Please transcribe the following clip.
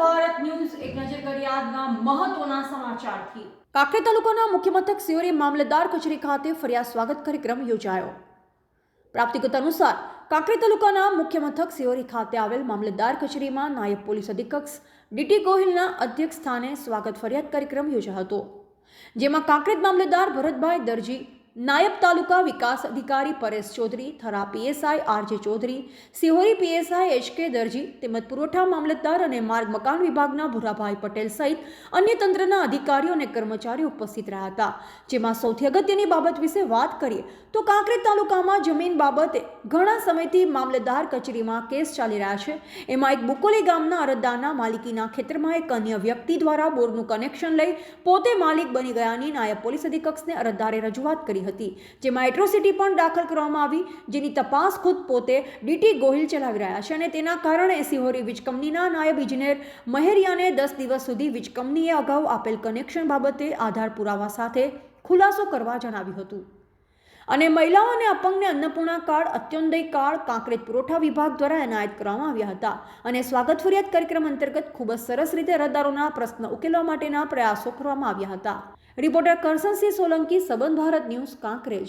Bharat news એક નજર કરી આજના મહત્વના સમાચારથી. કાકરે તાલુકાના મુખ્ય મથક સિયોરી મામલતદાર કચેરી ખાતે ફરિયાદ સ્વાગત કાર્યક્રમ યોજાયો. પ્રાપ્તિગત અનુસાર કાંકરી તાલુકાના મુખ્ય મથક સિયોરી ખાતે આવેલ મામલતદાર કચેરીમાં નાયબ પોલીસ અધિક્ષક ડીટી ગોહિલના અધ્યક્ષ સ્થાને સ્વાગત ફરિયાદ કાર્યક્રમ યોજાયો હતો, જેમાં કાંકરેજ મામલતદાર ભરતભાઈ દરજી નાયબ તાલુકા વિકાસ અધિકારી Paresh Chaudhari, Thara PSI RJ Chaudhari, Sihori PSI H K Darji, તેમજ પુરવઠા મામલતદાર અને માર્ગ મકાન વિભાગના ભૂરાભાઈ પટેલ સહિત અન્ય તંત્રના અધિકારીઓ અને કર્મચારીઓ ઉપસ્થિત રહ્યા હતા. જેમાં સૌથી અગત્યની બાબત વિશે વાત કરીએ તો કાંકરેજ તાલુકામાં જમીન બાબતે ઘણા સમયથી મામલતદાર કચેરીમાં કેસ ચાલી રહ્યા છે. એમાં એક બુકોલી ગામના અરજદારના માલિકીના ખેતરમાં એક અન્ય વ્યક્તિ દ્વારા બોરનું કનેક્શન લઈ પોતે માલિક બની ગયાની નાયબ પોલીસ અધિક્ષકને અરજદારે રજૂઆત કરી હતી, જેમાં એટ્રોસિટી પણ દાખલ કરવામાં આવી, જેની તપાસ ખુદ પોતે ડીટી ગોહિલ ચલાવી રહ્યા છે અને તેના કારણે સિહોરી વીજ કંપનીના નાયબ ઇજનેર મહેરિયાને દસ દિવસ સુધી વીજ કંપનીએ અગાઉ આપેલ કનેક્શન બાબતે આધાર પુરાવા સાથે ખુલાસો કરવા જણાવ્યું હતું. અને મહિલાઓ અને અપંગને અન્નપૂર્ણા કાર્ડ, અત્યોદય કાર્ડ, કાંકરેજ પુરવઠા વિભાગ દ્વારા એનાયત કરવામાં આવ્યા હતા. અને સ્વાગત ફરિયાદ કાર્યક્રમ અંતર્ગત ખૂબ જ સરસ રીતે અરજદારોના પ્રશ્ન ઉકેલવા માટેના પ્રયાસો કરવામાં આવ્યા હતા. રિપોર્ટર કરસનસિંહ સોલંકી સંબંધ ભારત ન્યૂઝ, કાંકરેજ.